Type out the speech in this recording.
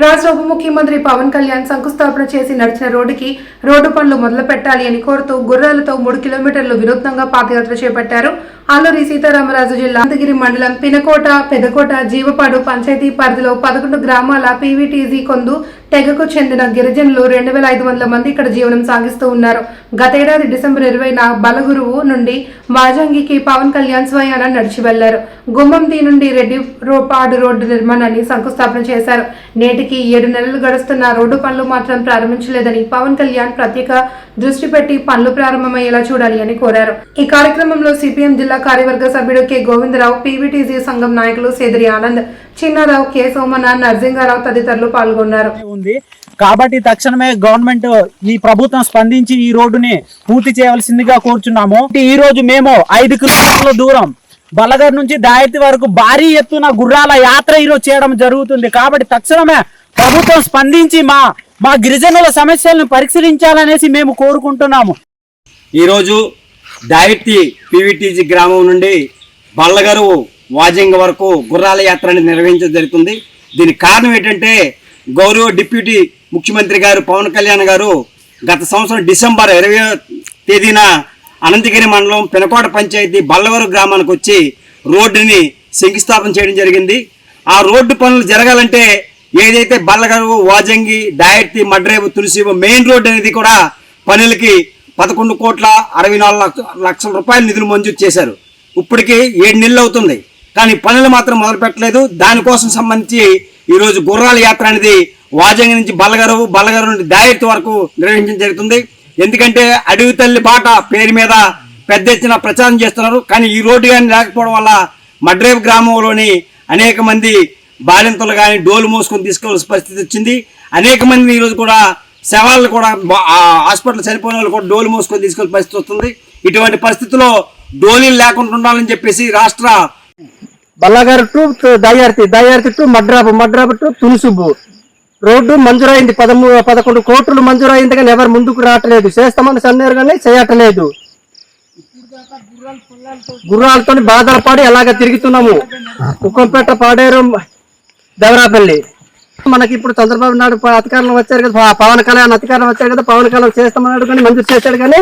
రాష్ట్ర ఉప ముఖ్యమంత్రి పవన్ కళ్యాణ్ శంకుస్థాపన చేసి నడిచిన రోడ్డుకి రోడ్డు పనులు మొదలు పెట్టాలి అని కోరుతూ గుర్రాలతో మూడు కిలోమీటర్లు వినూత్నంగా పాదయాత్ర చేపట్టారు అల్లూరి సీతారామరాజు జిల్లా అనంతగిరి మండలం పినకోట పెదకోట జీవపాడు పంచాయతీ పరిధిలో పదకొండు గ్రామాల పీవీటీజీ కొందు తెగకు చెందిన గిరిజనులు రెండు వేల ఐదు వందల మంది ఇక్కడ జీవనం సాగిస్తూ ఉన్నారు. గతేడాది డిసెంబర్ ఇరవైన బలగురువు నుండి మాజంగికి పవన్ కళ్యాణ్ స్వయాన నడిచి వెళ్ళారు గుమ్మంది నుండి రెడ్డి రోపాడు రోడ్డు నిర్మాణాన్ని శంకుస్థాపన చేశారు. నేటికి ఏడు నెలలు గడుస్తున్న రోడ్డు పనులు మాత్రం ప్రారంభించలేదని పవన్ కళ్యాణ్ ప్రత్యేక దృష్టి పెట్టి పనులు ప్రారంభమయ్యేలా చూడాలి అని కోరారు. ఈ కార్యక్రమంలో సిపిఎం జిల్లా కార్యవర్గ సభ్యుడు కె. గోవిందరావు పీవీటీసీ సంఘం నాయకులు సేదరి ఆనంద్ చిన్నారావు కె. సోమన నరసింగారావు తదితరులు పాల్గొన్నారు. ఉంది. కాబట్టి తక్షణమే గవర్నమెంట్ ఈ ప్రభుత్వం స్పందించి ఈ రోడ్డుని పూర్తి చేయవలసిందిగా కోరుచున్నాము. ఈ రోజు మేము ఐదు కిలోమీటర్ల దూరం బలగర్ నుంచి దాయతి వరకు భారీ ఎత్తున గుర్రాల యాత్ర ఈరోజు చేయడం జరుగుతుంది. కాబట్టి తక్షణమే ప్రభుత్వం స్పందించి మా మా గిరిజనుల సమస్యలను పరిశీలించాలనేసి మేము కోరుకుంటున్నాము. ఈరోజు దాయిట్టి పీవీటీజీ గ్రామం నుండి బల్లగరు వాజింగ్ వరకు గుర్రాల యాత్రని నిర్వహించడం జరుగుతుంది. దీనికి కారణం ఏంటంటే గౌరవ డిప్యూటీ ముఖ్యమంత్రి గారు పవన్ కళ్యాణ్ గారు గత సంవత్సరం డిసెంబర్ ఇరవై తేదీన అనంతగిరి మండలం పెనకోట పంచాయతీ బల్లవరు గ్రామానికి వచ్చి రోడ్డుని శంకుస్థాపన చేయడం జరిగింది. ఆ రోడ్డు పనులు జరగాలంటే ఏదైతే బల్లగరు వాజంగి దాయర్తి మడ్రేవు తులసి మెయిన్ రోడ్డు అనేది కూడా పనులకి పదకొండు కోట్ల అరవై నాలుగు లక్ష లక్షల రూపాయల నిధులు మంజూరు చేశారు. ఇప్పటికి ఏడు నెలలు అవుతుంది. కానీ పనులు మాత్రం మొదలు పెట్టలేదు దానికోసం సంబంధించి ఈరోజు గుర్రాల యాత్ర అనేది వాజంగి నుంచి బల్లగారు బల్లగరు నుండి దాయత్తు వరకు నిర్వహించడం జరుగుతుంది. ఎందుకంటే అడవి తల్లి బాట పేరు మీద పెద్ద ఎత్తున ప్రచారం చేస్తున్నారు. కానీ ఈ రోడ్డు కానీ లేకపోవడం వల్ల మడ్రేవ్ గ్రామంలోని అనేక మంది బాలింతలు కానీ డోలు మోసుకొని తీసుకోవాల్సిన పరిస్థితి వచ్చింది. అనేక మందిని ఈరోజు కూడా శవాలను కూడా హాస్పిటల్ చనిపోయిన వాళ్ళు కూడా డోలు మోసుకొని తీసుకెళ్ళే పరిస్థితి వస్తుంది. ఇటువంటి పరిస్థితుల్లో డోలీలు లేకుండా ఉండాలని చెప్పేసి రాష్ట్ర బల్లగారు టు దయార్తి దయార్తి టు మడ్రాబు మడ్రాబు టు తులుసుబు రోడ్డు మంజూరైంది. పదమూడు పదకొండు కోట్లు మంజూరైంది కానీ ఎవరు ముందుకు రావట్లేదు. చేస్తామని సన్నారు కానీ చేయట్లేదు. గుర్రాలతో బాధలు పడి అలాగ తిరుగుతున్నాము? కుక్కంపేట పాడేరు దేవరాపల్లి. మనకి ఇప్పుడు చంద్రబాబు నాయుడు అధికారంలో వచ్చారు కదా పవన్ కళ్యాణ్ అధికారం వచ్చారు కదా పవన్ కళ్యాణ్ చేస్తామన్నాడు కానీ మంజూరు చేశాడు కానీ